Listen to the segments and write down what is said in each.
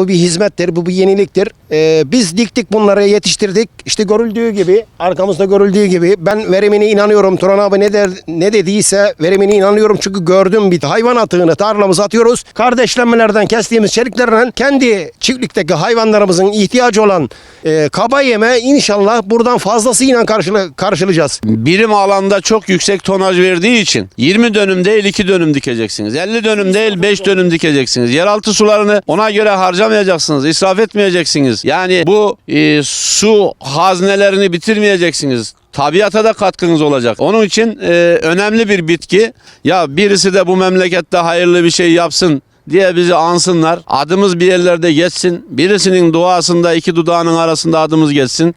bu bir hizmettir, bu bir yeniliktir. Ee, biz diktik bunları, yetiştirdik. İşte görüldüğü gibi, arkamızda görüldüğü gibi ben verimine inanıyorum. Turan abi ne der, ne dediyse verimine inanıyorum çünkü gördüm bir hayvan atığını tarlamıza atıyoruz. Kardeşlenmelerden kestiğimiz çeliklerle kendi çiftlikteki hayvanlarımızın ihtiyacı olan e, kaba yeme inşallah buradan fazlasıyla karşıla, karşılayacağız. Birim alanda çok yüksek tonaj verdiği için 20 dönüm değil 2 dönüm dikeceksiniz. 50 dönüm değil 5 dönüm dikeceksiniz. Yeraltı sularını ona göre harcamayacaksınız. israf etmeyeceksiniz. Yani bu e, su haznelerini bitirmeyeceksiniz. Tabiata da katkınız olacak. Onun için e, önemli bir bitki. Ya birisi de bu memlekette hayırlı bir şey yapsın diye bizi ansınlar. Adımız bir yerlerde geçsin. Birisinin duasında iki dudağının arasında adımız geçsin.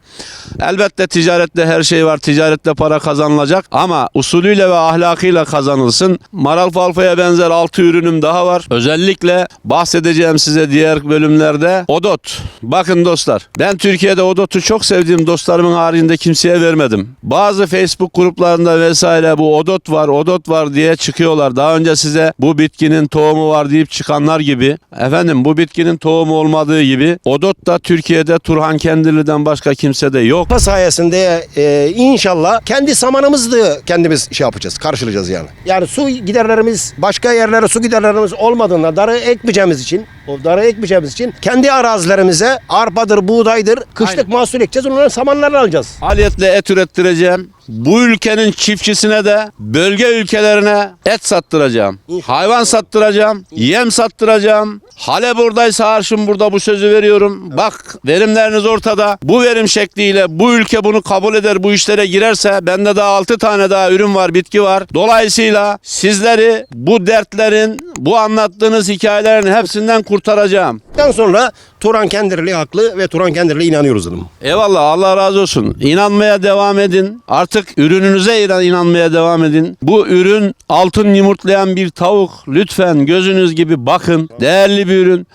Elbette ticarette her şey var. Ticarette para kazanılacak ama usulüyle ve ahlakıyla kazanılsın. Maral falfaya benzer altı ürünüm daha var. Özellikle bahsedeceğim size diğer bölümlerde odot. Bakın dostlar ben Türkiye'de odotu çok sevdiğim dostlarımın haricinde kimseye vermedim. Bazı Facebook gruplarında vesaire bu odot var odot var diye çıkıyorlar. Daha önce size bu bitkinin tohumu var deyip çıkanlar gibi. Efendim bu bitkinin tohumu olmadığı gibi odot da Türkiye'de Turhan Kendili'den başka kimsede yok. Bu sayesinde e, inşallah kendi samanımızı kendimiz şey yapacağız, karşılayacağız yani. Yani su giderlerimiz, başka yerlere su giderlerimiz olmadığında darı ekmeyeceğimiz için, o darı ekmeyeceğimiz için kendi arazilerimize arpadır, buğdaydır, kışlık mahsul ekeceğiz, onların samanlarını alacağız. Maliyetle et ürettireceğim. Bu ülkenin çiftçisine de bölge ülkelerine et sattıracağım. Hayvan sattıracağım. Yem sattıracağım. Hale buradaysa arşım burada bu sözü veriyorum. Bak verimleriniz ortada. Bu verim şekliyle bu ülke bunu kabul eder bu işlere girerse bende daha 6 tane daha ürün var bitki var. Dolayısıyla sizleri bu dertlerin bu anlattığınız hikayelerin hepsinden kurtaracağım. Ondan sonra Turan Kendirli haklı ve Turan Kendirli inanıyoruz hanım. Eyvallah Allah razı olsun. İnanmaya devam edin. Artık ürününüze inan- inanmaya devam edin. Bu ürün altın yumurtlayan bir tavuk. Lütfen gözünüz gibi bakın. Değerli bir ürün.